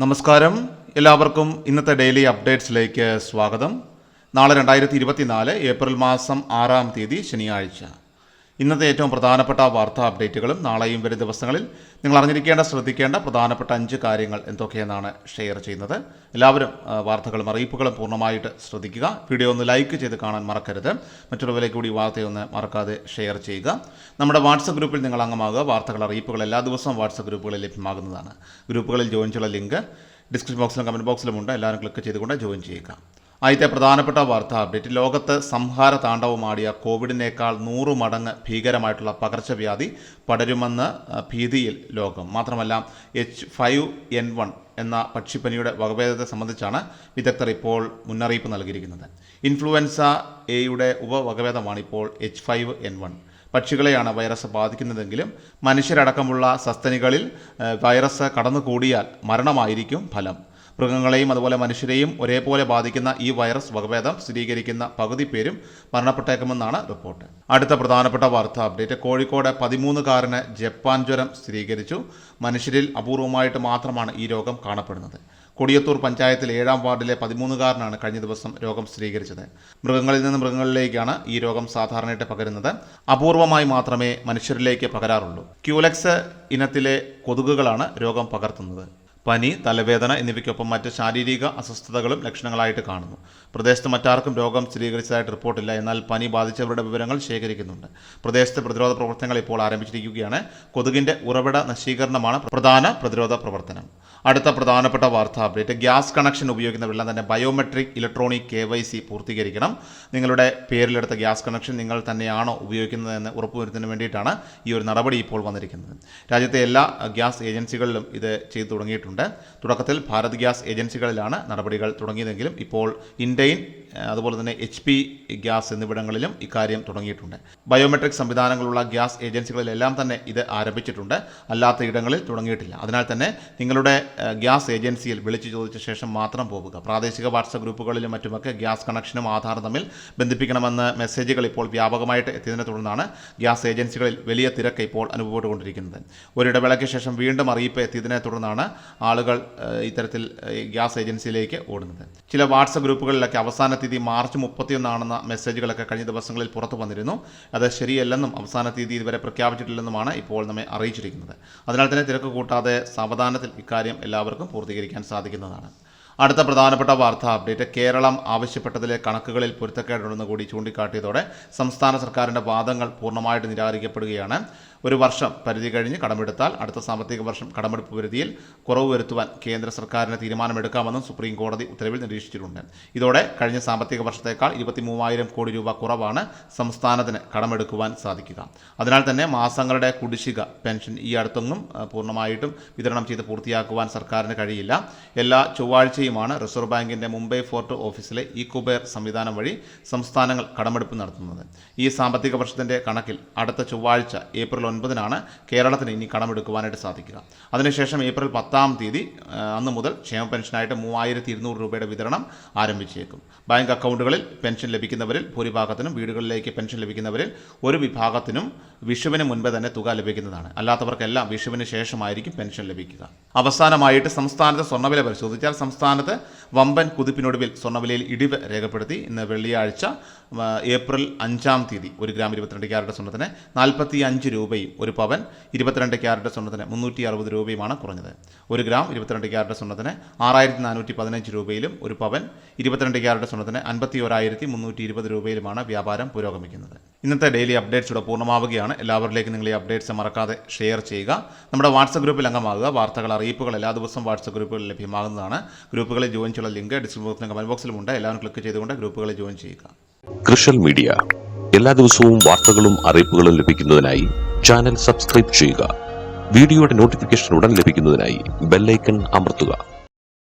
നമസ്കാരം. എല്ലാവർക്കും ഇന്നത്തെ ഡെയിലി അപ്ഡേറ്റ്സിലേക്ക് സ്വാഗതം. നാളെ രണ്ടായിരത്തി ഇരുപത്തിനാല് ഏപ്രിൽ മാസം ആറാം തീയതി ശനിയാഴ്ച. ഇന്നത്തെ ഏറ്റവും പ്രധാനപ്പെട്ട വാർത്താ അപ്ഡേറ്റുകളും നാളെയും വരും ദിവസങ്ങളിൽ നിങ്ങൾ അറിഞ്ഞിരിക്കേണ്ട ശ്രദ്ധിക്കേണ്ട പ്രധാനപ്പെട്ട അഞ്ച് കാര്യങ്ങൾ എന്തൊക്കെയെന്നാണ് ഷെയർ ചെയ്യുന്നത്. എല്ലാവരും വാർത്തകളും അറിയിപ്പുകളും പൂർണമായിട്ട് ശ്രദ്ധിക്കുക. വീഡിയോ ഒന്ന് ലൈക്ക് ചെയ്ത് കാണാൻ മറക്കരുത്. മറ്റുള്ളവരിലേക്ക് കൂടി വാർത്തയൊന്ന് മറക്കാതെ ഷെയർ ചെയ്യുക. നമ്മുടെ വാട്സപ്പ് ഗ്രൂപ്പിൽ നിങ്ങൾ അംഗമാകുക. വാർത്തകൾ അറിയിപ്പുകൾ എല്ലാ ദിവസവും വാട്സപ്പ് ഗ്രൂപ്പുകളിൽ ലഭ്യമാകുന്നതാണ്. ഗ്രൂപ്പുകളിൽ ജോയിൻ ചെയ്യുന്ന ലിങ്ക് ഡിസ്ക്രിപ്ഷൻ ബോക്സിലും കമന്റ് ബോക്സിലുമുണ്ട് എല്ലാവരും ക്ലിക്ക് ചെയ്തുകൊണ്ട് ജോയിൻ ചെയ്യുക. ആദ്യത്തെ പ്രധാനപ്പെട്ട വാർത്ത അപ്ഡേറ്റ് ലോകത്ത് സംഹാര താണ്ഡവമാടിയ കോവിഡിനേക്കാൾ നൂറ് മടങ്ങ് ഭീകരമായിട്ടുള്ള പകർച്ചവ്യാധി പടരുമെന്ന് ഭീതിയിൽ ലോകം. മാത്രമല്ല എച്ച് ഫൈവ് എൻ വൺ എന്ന പക്ഷിപ്പനിയുടെ വകഭേദത്തെ സംബന്ധിച്ചാണ് വിദഗ്ധർ ഇപ്പോൾ മുന്നറിയിപ്പ് നൽകിയിരിക്കുന്നത്. ഇൻഫ്ലുവൻസ എയുടെ ഉപവകഭേദമാണ് ഇപ്പോൾ എച്ച് ഫൈവ് എൻ വൺ പക്ഷികളെയാണ് വൈറസ് ബാധിക്കുന്നതെങ്കിലും മനുഷ്യരടക്കമുള്ള സസ്തനികളിൽ വൈറസ് കടന്നുകൂടിയാൽ മരണമായിരിക്കും ഫലം. മൃഗങ്ങളെയും അതുപോലെ മനുഷ്യരെയും ഒരേപോലെ ബാധിക്കുന്ന ഈ വൈറസ് വകഭേദം സ്ഥിരീകരിക്കുന്ന പകുതി പേരും മരണപ്പെട്ടേക്കുമെന്നാണ് റിപ്പോർട്ട്. അടുത്ത പ്രധാനപ്പെട്ട വാർത്താ അപ്ഡേറ്റ്. കോഴിക്കോട് പതിമൂന്നുകാരന് ജപ്പാൻ ജ്വരം സ്ഥിരീകരിച്ചു. മനുഷ്യരിൽ അപൂർവമായിട്ട് മാത്രമാണ് ഈ രോഗം കാണപ്പെടുന്നത്. കൊടിയത്തൂർ പഞ്ചായത്തിൽ ഏഴാം വാർഡിലെ പതിമൂന്നുകാരനാണ് കഴിഞ്ഞ ദിവസം രോഗം സ്ഥിരീകരിച്ചത്. മൃഗങ്ങളിൽ നിന്ന് മൃഗങ്ങളിലേക്കാണ് ഈ രോഗം സാധാരണയായിട്ട് പകരുന്നത്. അപൂർവമായി മാത്രമേ മനുഷ്യരിലേക്ക് പകരാറുള്ളൂ. ക്യൂലക്സ് ഇനത്തിലെ കൊതുകുകളാണ് രോഗം പകർത്തുന്നത്. പനി തലവേദന എന്നിവയ്ക്കൊപ്പം മറ്റ് ശാരീരിക അസ്വസ്ഥതകളും ലക്ഷണങ്ങളായിട്ട് കാണുന്നു. പ്രദേശത്ത് മറ്റാർക്കും രോഗം സ്ഥിരീകരിച്ചതായിട്ട് റിപ്പോർട്ടില്ല. എന്നാൽ പനി ബാധിച്ചവരുടെ വിവരങ്ങൾ ശേഖരിക്കുന്നുണ്ട്. പ്രദേശത്തെ പ്രതിരോധ പ്രവർത്തനങ്ങൾ ഇപ്പോൾ ആരംഭിച്ചിരിക്കുകയാണ്. കൊതുകിന്റെ ഉറവിട നശീകരണമാണ് പ്രധാന പ്രതിരോധ പ്രവർത്തനം. അടുത്ത പ്രധാനപ്പെട്ട വാർത്താ അപ്ഡേറ്റ്. ഗ്യാസ് കണക്ഷൻ ഉപയോഗിക്കുന്നവരെല്ലാം തന്നെ biometric electronic K Y C പൂർത്തീകരിക്കണം. നിങ്ങളുടെ പേരിലെടുത്ത ഗ്യാസ് കണക്ഷൻ നിങ്ങൾ തന്നെയാണോ ഉപയോഗിക്കുന്നതെന്ന് ഉറപ്പുവരുത്തുന്നതിന് വേണ്ടിയിട്ടാണ് ഈ ഒരു നടപടി ഇപ്പോൾ വന്നിരിക്കുന്നത്. രാജ്യത്തെ എല്ലാ ഗ്യാസ് ഏജൻസികളിലും ഇത് ചെയ്തു തുടങ്ങിയിട്ടുണ്ട്. തുടക്കത്തിൽ ഭാരത് ഗ്യാസ് ഏജൻസികളിലാണ് നടപടികൾ തുടങ്ങിയതെങ്കിലും ഇപ്പോൾ ഏഹ്, അതുപോലെ തന്നെ എച്ച് പി ഗ്യാസ് എന്നിവിടങ്ങളിലും ഇക്കാര്യം തുടങ്ങിയിട്ടുണ്ട്. ബയോമെട്രിക് സംവിധാനങ്ങളുള്ള ഗ്യാസ് ഏജൻസികളിലെല്ലാം തന്നെ ഇത് ആരംഭിച്ചിട്ടുണ്ട്. അല്ലാത്ത ഇടങ്ങളിൽ തുടങ്ങിയിട്ടില്ല. അതിനാൽ തന്നെ നിങ്ങളുടെ ഗ്യാസ് ഏജൻസിയിൽ വിളിച്ചു ചോദിച്ച ശേഷം മാത്രം പോവുക. പ്രാദേശിക വാട്സപ്പ് ഗ്രൂപ്പുകളിലും മറ്റുമൊക്കെ ഗ്യാസ് കണക്ഷനും ആധാറും തമ്മിൽ ബന്ധിപ്പിക്കണമെന്ന് മെസ്സേജുകൾ ഇപ്പോൾ വ്യാപകമായിട്ട് എത്തിയതിനെ തുടർന്നാണ് ഗ്യാസ് ഏജൻസികളിൽ വലിയ തിരക്ക് ഇപ്പോൾ അനുഭവപ്പെട്ടുകൊണ്ടിരിക്കുന്നത്. ഒരിടവേളയ്ക്ക് ശേഷം വീണ്ടും അറിയിപ്പ് എത്തിയതിനെ തുടർന്നാണ് ആളുകൾ ഇത്തരത്തിൽ ഗ്യാസ് ഏജൻസിയിലേക്ക് ഓടുന്നത്. ചില വാട്സപ്പ് ഗ്രൂപ്പുകളിലൊക്കെ അവസാന തീയതി മാർച്ച് മുപ്പത്തിയൊന്നാണെന്ന മെസ്സേജുകളൊക്കെ കഴിഞ്ഞ ദിവസങ്ങളിൽ പുറത്തു വന്നിരുന്നു. അത് ശരിയല്ലെന്നും അവസാന തീയതി ഇതുവരെ പ്രഖ്യാപിച്ചിട്ടില്ലെന്നുമാണ് ഇപ്പോൾ നമ്മെ അറിയിച്ചിരിക്കുന്നത്. അതിനാൽ തന്നെ തിരക്ക് കൂട്ടാതെ സാവധാനത്തിൽ ഇക്കാര്യം എല്ലാവർക്കും പൂർത്തീകരിക്കാൻ സാധിക്കുന്നതാണ്. അടുത്ത പ്രധാനപ്പെട്ട വാർത്താ അപ്ഡേറ്റ്. കേരളം ആവശ്യപ്പെട്ടതിലെ കണക്കുകളിൽ പൊരുത്തക്കേടുണ്ടെന്ന് കൂടി ചൂണ്ടിക്കാട്ടിയതോടെ സംസ്ഥാന സർക്കാരിന്റെ വാദങ്ങൾ പൂർണമായിട്ട് നിരാകരിക്കപ്പെടുകയാണ്. ഒരു വർഷം പരിധി കഴിഞ്ഞ് കടമെടുത്താൽ അടുത്ത സാമ്പത്തിക വർഷം കടമെടുപ്പ് പരിധിയിൽ കുറവ് വരുത്തുവാൻ കേന്ദ്ര സർക്കാരിന് തീരുമാനമെടുക്കാമെന്നും സുപ്രീം കോടതി ഉത്തരവിൽ നിരീക്ഷിച്ചിട്ടുണ്ട്. ഇതോടെ കഴിഞ്ഞ സാമ്പത്തിക വർഷത്തേക്കാൾ ഇരുപത്തി മൂവായിരം കോടി രൂപ കുറവാണ് സംസ്ഥാനത്തിന് കടമെടുക്കുവാൻ സാധിക്കുക. അതിനാൽ തന്നെ മാസങ്ങളുടെ കുടിശ്ശിക പെൻഷൻ ഈ അടുത്തൊന്നും പൂർണമായിട്ടും വിതരണം ചെയ്ത് പൂർത്തിയാക്കുവാൻ സർക്കാരിന് കഴിയില്ല. എല്ലാ ചൊവ്വാഴ്ചയുമാണ് റിസർവ് ബാങ്കിന്റെ മുംബൈ ഫോർട്ട് ഓഫീസിലെ ഇ കുബേർ സംവിധാനം വഴി സംസ്ഥാനങ്ങൾ കടമെടുപ്പ് നടത്തുന്നത്. ഈ സാമ്പത്തിക വർഷത്തിന്റെ കണക്കിൽ അടുത്ത ചൊവ്വാഴ്ച ഏപ്രിൽ ഒൻപതിനാണ് കേരളത്തിന് ഇനി കടമെടുക്കുവാനായിട്ട് സാധിക്കുക. അതിനുശേഷം ഏപ്രിൽ പത്താം തീയതി അന്ന് മുതൽ ക്ഷേമ പെൻഷനായിട്ട് മൂവായിരത്തി ഇരുന്നൂറ് രൂപയുടെ വിതരണം ആരംഭിച്ചേക്കും. ബാങ്ക് അക്കൗണ്ടുകളിൽ പെൻഷൻ ലഭിക്കുന്നവരിൽ ഭൂരിഭാഗത്തിനും വീടുകളിലേക്ക് പെൻഷൻ ലഭിക്കുന്നവരിൽ ഒരു വിഭാഗത്തിനും വിഷുവിന് മുൻപേ തന്നെ തുക ലഭിക്കുന്നതാണ്. അല്ലാത്തവർക്കെല്ലാം വിഷുവിന് ശേഷമായിരിക്കും പെൻഷൻ ലഭിക്കുക. അവസാനമായിട്ട് സംസ്ഥാനത്തെ സ്വർണവില പരിശോധിച്ചാൽ സംസ്ഥാനത്ത് വമ്പൻ കുതിപ്പിനൊടുവിൽ സ്വർണവിലയിൽ ഇടിവ് രേഖപ്പെടുത്തി. ഇന്ന് വെള്ളിയാഴ്ച ഏപ്രിൽ അഞ്ചാം തീയതി ഒരു ഗ്രാം ഇരുപത്തിരണ്ട് ക്യാരറ്റ് സ്വർണത്തിന് നാൽപ്പത്തി അഞ്ച് രൂപയും ഒരു പവൻ ഇരുപത്തിരണ്ട് ക്യാരറ്റ് സ്വർണത്തിന് മുന്നൂറ്റി അറുപത് രൂപയുമാണ് കുറഞ്ഞത്. ഒരു ഗ്രാം ഇരുപത്തിരണ്ട് ക്യാരറ്റ് സ്വർണത്തിന് ആറായിരത്തി നാനൂറ്റി പതിനഞ്ച് രൂപയിലും ഒരു പവൻ ഇരുപത്തിരണ്ട് ക്യാരറ്റ് സ്വർണത്തിന് അൻപത്തി ഒരായിരത്തി മുന്നൂറ്റി ഇരുപത് രൂപയിലുമാണ് വ്യാപാരം പുരോഗമിക്കുന്നത്. ഇന്നത്തെ ഡെയിലി അപ്ഡേറ്റ്സ് ഇവിടെ പൂർണമാവുകയാണ്. എല്ലാവരിലേക്കും നിങ്ങൾ ഈ അപ്ഡേറ്റ്സ് മറക്കാതെ ഷെയർ ചെയ്യുക. നമ്മുടെ വാട്സപ്പ് ഗ്രൂപ്പിൽ അംഗമാകുക. വാർത്തകൾ അറിയിപ്പുകൾ എല്ലാ ദിവസവും വാട്സപ്പ് ഗ്രൂപ്പുകളിൽ ലഭ്യമാകുന്നതാണ്. ഗ്രൂപ്പുകളിൽ ജോയിൻ ചെയ്യുള്ള ലിങ്ക് ഡിസ്ക്രിപ്ഷൻ കമന്റ് ബോക്സിലുമുണ്ട് എല്ലാവരും ക്ലിക്ക് ചെയ്തുകൊണ്ട് ഗ്രൂപ്പുകളിൽ ജോയിൻ ചെയ്യുക. കൃഷൽ മീഡിയ എല്ലാ ദിവസവും വാർത്തകളും അറിയിപ്പുകളും ലഭിക്കുന്നതിനായി ചാനൽ സബ്സ്ക്രൈബ് ചെയ്യുക. വീഡിയോയുടെ നോട്ടിഫിക്കേഷൻ ഉടൻ ലഭിക്കുന്നതിനായി ബെല്ലൈക്കൺ അമർത്തുക.